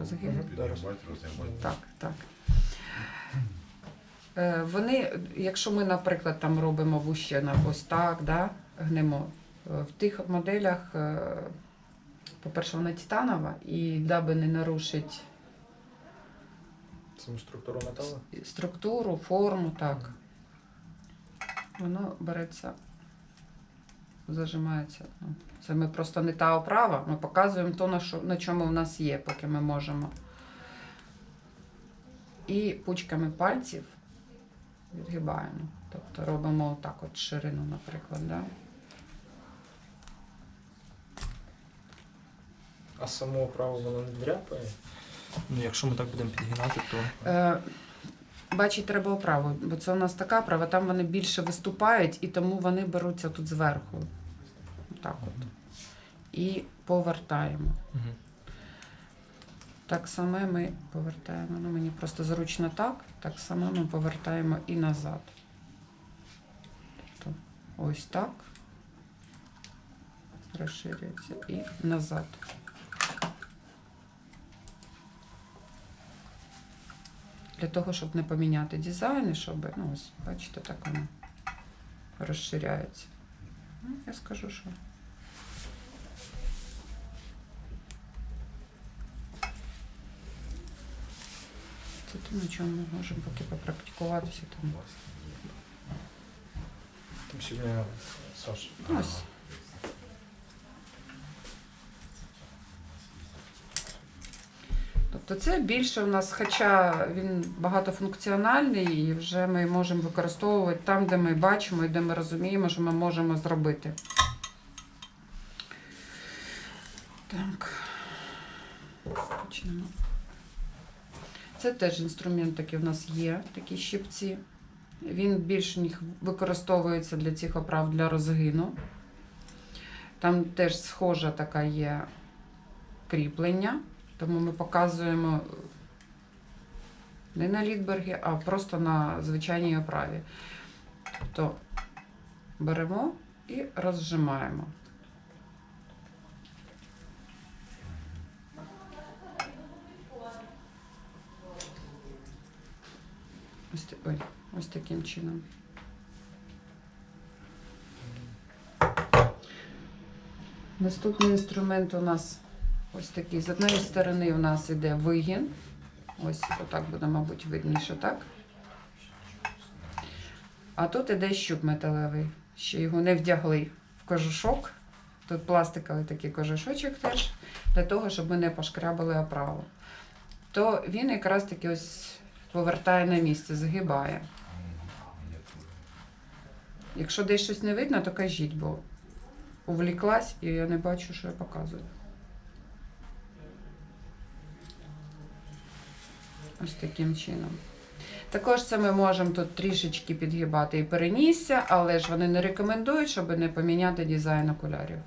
Розгиб. Підгибати, розгибати. Так, так. Е, Вони, якщо ми, наприклад, там робимо вущена ось так, да, гнемо, е, в тих моделях, е, по-перше, вона титанова, і даби не нарушити Саму структуру металу. структуру, форму, так. Воно береться, зажимається. Це ми просто не та оправа, ми показуємо то, на, що, на чому в нас є, поки ми можемо. І пучками пальців відгибаємо. Тобто робимо отак от ширину, наприклад. Да? А саму оправу вона не дряпає. Ну, якщо ми так будемо підгинати, то. Е, бачить, треба оправу, бо це у нас така оправа, там вони більше виступають, і тому вони беруться тут зверху. Так от. І повертаємо. Угу. Так само ми повертаємо. Ну, мені просто зручно так. Так само ми повертаємо і назад. Тобто ось так. Розширюється і назад. Для того, щоб не поміняти дизайн, і щоб, ну ось, бачите, так воно розширяється. Ну, я скажу, що. На чому можемо поки попрактикуватися. Там. Там сьогодні Саш. Ось. Тобто це більше у нас, хоча він багатофункціональний, і вже ми можемо використовувати там, де ми бачимо і де ми розуміємо, що ми можемо зробити. Так. Почнемо. Це теж інструмент такий у нас є, такі щипці. Він більш використовується для цих оправ для розгину. Там теж схожа така є кріплення, тому ми показуємо не на літбергі, а просто на звичайній оправі. Тобто беремо і розжимаємо. Ось, ой, ось таким чином. Наступний інструмент у нас ось такий. З однієї сторони у нас іде вигін. Ось отак буде, мабуть, видніше, так? А тут іде щуп металевий. Ще його не вдягли в кожушок. Тут пластиковий такий кожушочок теж, для того, щоб ми не пошкрябали оправу. То він якраз таки ось повертає на місце, загибає. Якщо десь щось не видно, то кажіть, бо увліклась і я не бачу, що я показую. Ось таким чином. Також це ми можемо тут трішечки підгибати і перенісся, але ж вони не рекомендують, щоб не поміняти дизайн окулярів.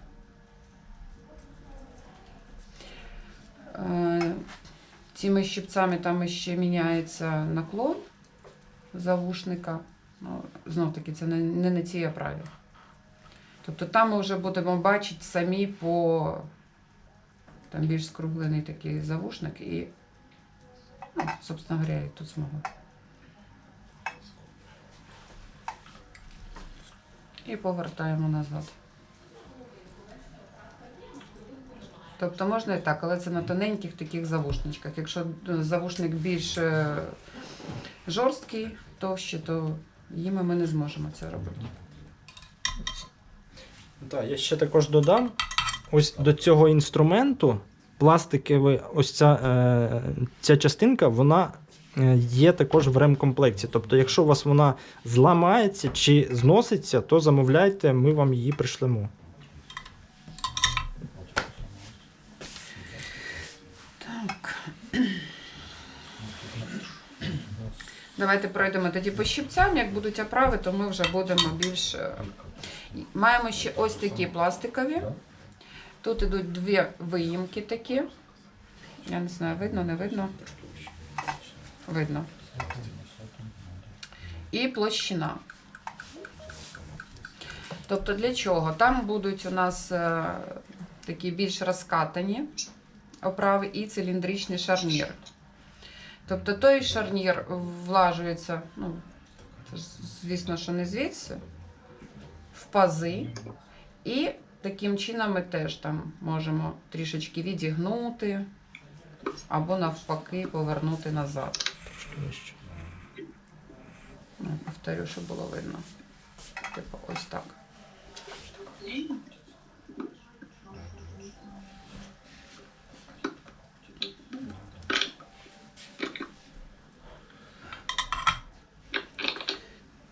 Е, Цими щипцями там ще міняється наклон завушника. Ну, знов таки, це не, не на цій оправі. Тобто там ми вже будемо бачити самі по там більш скруглений такий завушник і, ну, собственно говоря, і тут змогу. І повертаємо назад. Тобто можна і так, але це на тоненьких таких завушничках. Якщо е, завушник більш е, жорсткий, товщий, то їми ми не зможемо це робити. Так, я ще також додам. Ось до цього інструменту пластиковий, ось ця, е, ця частинка, вона е, є також в ремкомплекті. Тобто, якщо у вас вона зламається чи зноситься, то замовляйте, ми вам її пришлемо. Давайте пройдемо тоді по щипцям. Як будуть оправи, то ми вже будемо більш. е, Маємо ще ось такі пластикові. Тут ідуть дві виїмки такі. Я не знаю, видно, не видно. Видно. І площина. Тобто для чого? Там будуть у нас е, такі більш розкатані оправи і циліндричний шарнір. Тобто той шарнір влажується, ну, звісно, що не звідси, в пази. І таким чином ми теж там можемо трішечки відігнути або навпаки повернути назад. Ну, повторю, щоб було видно. Типу, ось так.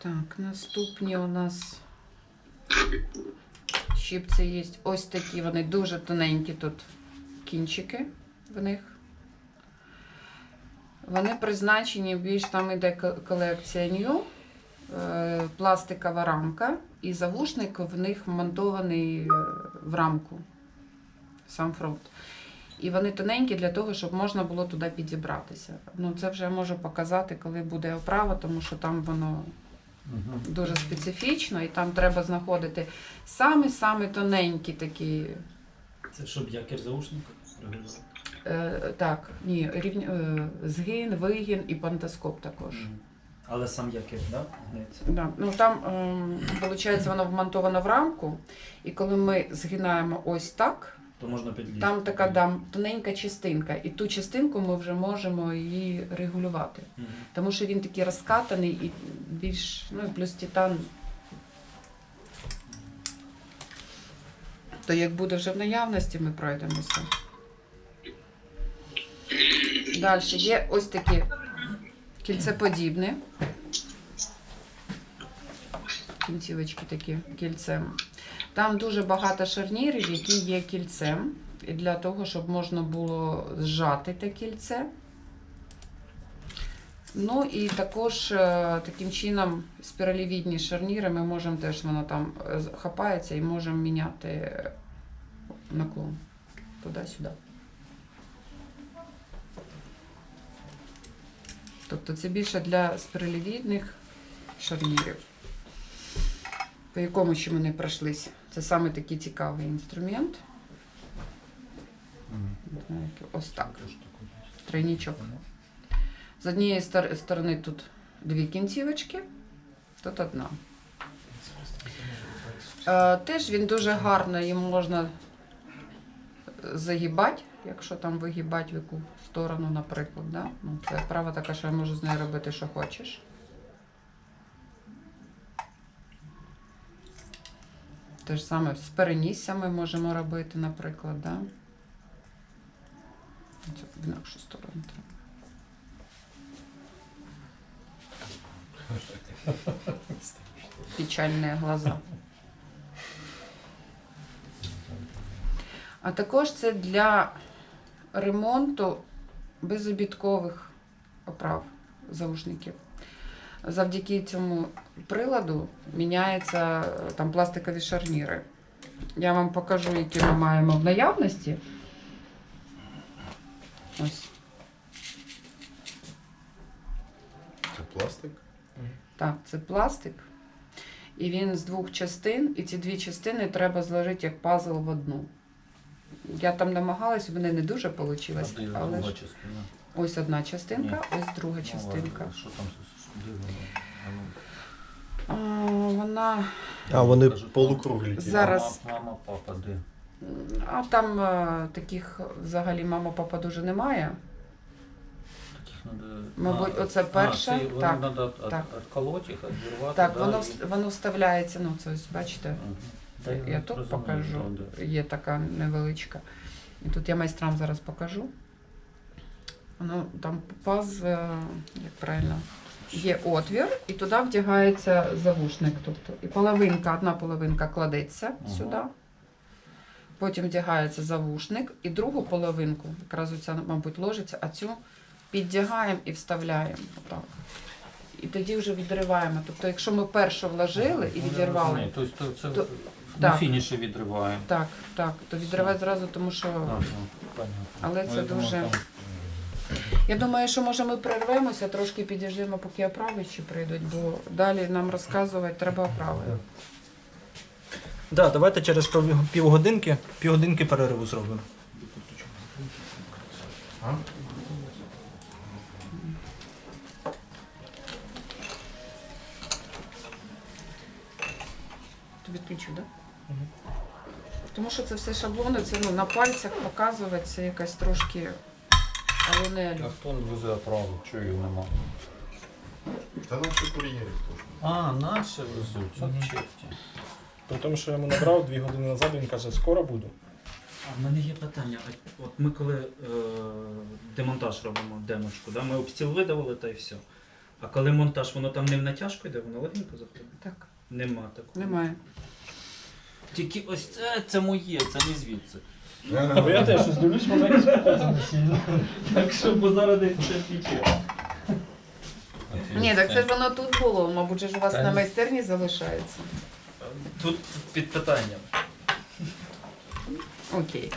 Так, наступні у нас щипці є. Ось такі, вони дуже тоненькі тут кінчики в них. Вони призначені більш там іде ко- колекція New, е, пластикова рамка, і завушник в них вмонтований е, в рамку, сам фронт. І вони тоненькі для того, щоб можна було туди підібратися. Ну, це вже можу показати, коли буде оправа, тому що там воно. Дуже специфічно, і там треба знаходити самі-самі тоненькі такі. Це щоб якір заушника. Е, так, ні, рівня, е, згин, вигін і пантоскоп також. Мгм. Але сам якір, да? Гнеться. Да. Ну там, виходить, воно вмонтовано в рамку, і коли ми згинаємо ось так, То можна підлізти. там така да, тоненька частинка, і ту частинку ми вже можемо її регулювати. Мгм. Тому що він такий розкатаний і більш, ну і плюс титан. То як буде вже в наявності, ми пройдемося. Далі є ось такі кільцеподібні. Кінцівочки такі кільцем. Там дуже багато шарнірів, які є кільцем. Для того, щоб можна було зжати те кільце. Ну і також е, таким чином спіралевідні шарніри ми можемо теж воно там е, хапається і можемо міняти е, наклон туди-сюди. Тобто це більше для спіралевідних шарнірів. По якому ще ми не пройшлись. Це саме такий цікавий інструмент. Ось так. Тройничок. З однієї сторони тут дві кінцівочки, тут одна. Е, теж він дуже гарно, їм можна загибати, якщо там вигибати в яку сторону, наприклад. Да? Ну, це права така, що я можу з нею робити, що хочеш. Те ж саме з перенісся ми можемо робити, наприклад. Да? В інакшу сторону треба. Печальные глаза. А також це для ремонту безобідкових оправ заушників. Завдяки цьому приладу міняються е, там пластикові шарніри. Я вам покажу, які ми маємо в наявності. Ось. Це пластик? Так, це пластик. І він з двох частин, і ці дві частини треба зложити як пазл в одну. Я там намагалась, в мене не дуже вийшло, але ось одна частинка, Ні. ось друга Ну, частинка. Що там? А ну, вона, А, вони Кажу, полукруглі. ті. Зараз. Мама, мама, папа, де? а там е, таких взагалі мама, папа дуже немає. Таких надо... Мабуть, А, оце перша, А, це вони так, надо от, так. отколоти їх, відірвати. Так, да, воно, і- вс- воно вставляється, ну це ось бачите, Мгм. Та я тут зрозумів, покажу. да. Є така невеличка. І тут я майстрам зараз покажу. Воно там паз, е, як правильно, є отвір, і туди вдягається завушник. Тобто, і половинка, одна половинка кладеться Ага. сюди. Потім вдягається завушник, і другу половинку, якраз оця, мабуть, ложиться, а цю піддягаємо і вставляємо. Отак. І тоді вже відриваємо. Тобто, якщо ми першу вложили і Ну, відірвали. Тобто це То- на так. фініші відриваємо. так, так, то відривати зразу, тому що. Ага. Але Ну, це дуже- там- Я думаю, що може ми перервемося, трошки підійдемо, поки оправичі прийдуть, бо далі нам розказувати треба оправи. Да, давайте через пів- півгодинки, півгодинки перериву зробимо. Ти відключив, так? Тому що це все шаблони, це ну, на пальцях показувати, це якась трошки. Але не А хто не везе правду? Чого її нема? Та наші кур'єри теж. А, наші везуть, Мгм. от черті. При тому, що я йому набрав дві години назад, він каже, скоро буду. А в мене є питання. От ми коли е, демонтаж робимо демочку, да? ми обстіл видавили та й все. А коли монтаж, воно там не в натяжку йде, воно легенько заходить? так, Нема такого. немає. Тільки ось це, це моє, це не звідси. Бо я теж щось дивлюсь, воно якось показано сильно. Так що, бо зараз десь це фіче. Ні, так це ж воно тут було, мабуть, же ж у вас Та на ні. майстерні залишається. Тут під питанням. Окей.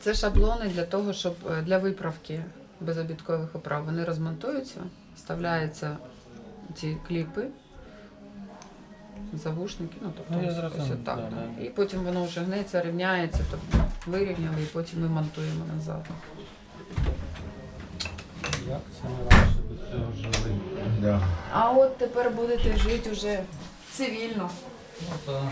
Це шаблони для того, щоб е, для виправки безобідкових оправ вони розмонтуються, вставляються ці кліпи, завушники, ну тобто Ну, ось, ось отак. да, да. І потім воно вже гнеться, рівняється, тобто вирівняли, і потім ми монтуємо назад. Як це раніше до цього жили? Да. А от тепер будете жити вже цивільно. Ну, то